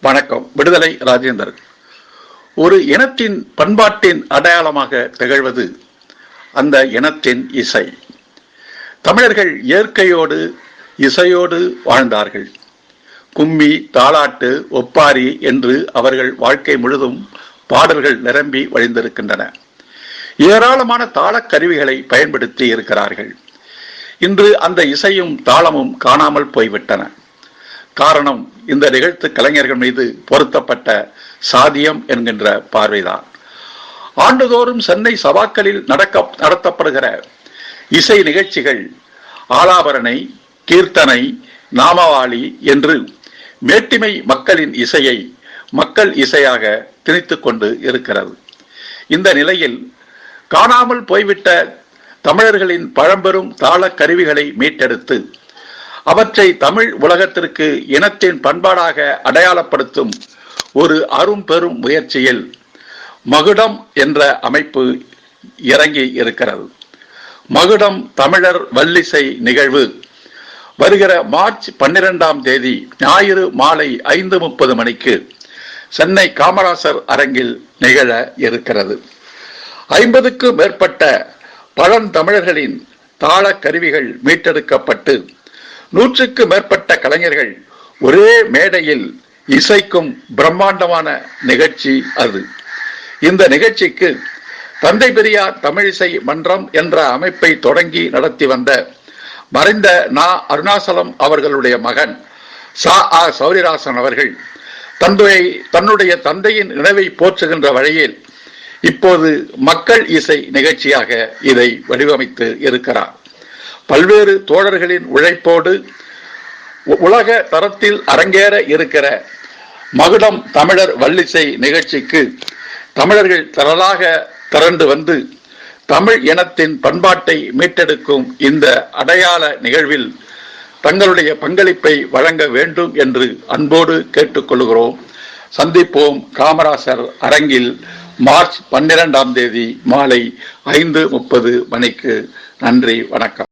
வணக்கம். விடுதலை ராஜேந்தர் ஒரு இனத்தின் பண்பாட்டின் அடையாளமாக திகழ்வது அந்த இனத்தின் இசை. தமிழர்கள் இயற்கையோடு இசையோடு வாழ்ந்தார்கள். கும்மி தாளாட்டு ஒப்பாரி என்று அவர்கள் வாழ்க்கை முழுதும் பாடல்கள் நிரம்பி வழிந்திருக்கின்றன. ஏராளமான தாளக் கருவிகளை பயன்படுத்தி இருக்கிறார்கள். இன்று அந்த இசையும் தாளமும் காணாமல் போய்விட்டன. காரணம் இந்த நிகழ்த்து கலைஞர்கள் மீது பொருத்தப்பட்ட சாதியம் என்கின்ற பார்வைதான். ஆண்டுதோறும் சென்னை சபாக்களில் நடக்க நடத்தப்படுகிற இசை நிகழ்ச்சிகள் ஆலாபரணை கீர்த்தனை நாமவாளி என்று மேட்டிமை மக்களின் இசையை மக்கள் இசையாக திணித்து கொண்டு இருக்கிறது. இந்த நிலையில் காணாமல் போய்விட்ட தமிழர்களின் பழம்பெரும் தாள கருவிகளை மீட்டெடுத்து அவற்றை தமிழ் உலகத்திற்கு இனத்தின் பண்பாடாக அடையாளப்படுத்தும் ஒரு அரும் பெரும் முயற்சியில் மகுடம் என்ற அமைப்பு இறங்கி இருக்கிறது. மகுடம் தமிழர் வல்லிசை நிகழ்வு. வருகிற மார்ச் பன்னிரெண்டாம் தேதி ஞாயிறு மாலை ஐந்து முப்பது மணிக்கு சென்னை காமராசர் அரங்கில் நிகழ இருக்கிறது. ஐம்பதுக்கும் மேற்பட்ட பழந்தமிழர்களின் தாள கருவிகள் மீட்டெடுக்கப்பட்டு நூற்றுக்கு மேற்பட்ட கலைஞர்கள் ஒரே மேடையில் இசைக்கும் பிரம்மாண்டமான நிகழ்ச்சி அது. இந்த நிகழ்ச்சிக்கு தந்தை பெரியார் தமிழிசை மன்றம் என்ற அமைப்பை தொடங்கி நடத்தி வந்த மறைந்த நா. அருணாசலம் அவர்களுடைய மகன் சா. ஆ. சௌரிராசன் அவர்கள் தந்தையை தன்னுடைய தந்தையின் நினைவை போற்றுகின்ற வழியில் இப்போது மக்கள் இசை நிகழ்ச்சியாக இதை வடிவமைத்து இருக்கிறார். பல்வேறு தோழர்களின் உழைப்போடு உலக தரத்தில் அரங்கேற இருக்கிற மகுடம் தமிழர் வல்லிசை நிகழ்ச்சிக்கு தமிழர்கள் திரளாக திரண்டு வந்து தமிழ் இனத்தின் பண்பாட்டை மீட்டெடுக்கும் இந்த அடையாள நிகழ்வில் தங்களுடைய பங்களிப்பை வழங்க வேண்டும் என்று அன்போடு கேட்டுக்கொள்கிறோம். சந்திப்போம் காமராசர் அரங்கில் மார்ச் பன்னிரெண்டாம் தேதி மாலை ஐந்து முப்பது மணிக்கு. நன்றி வணக்கம்.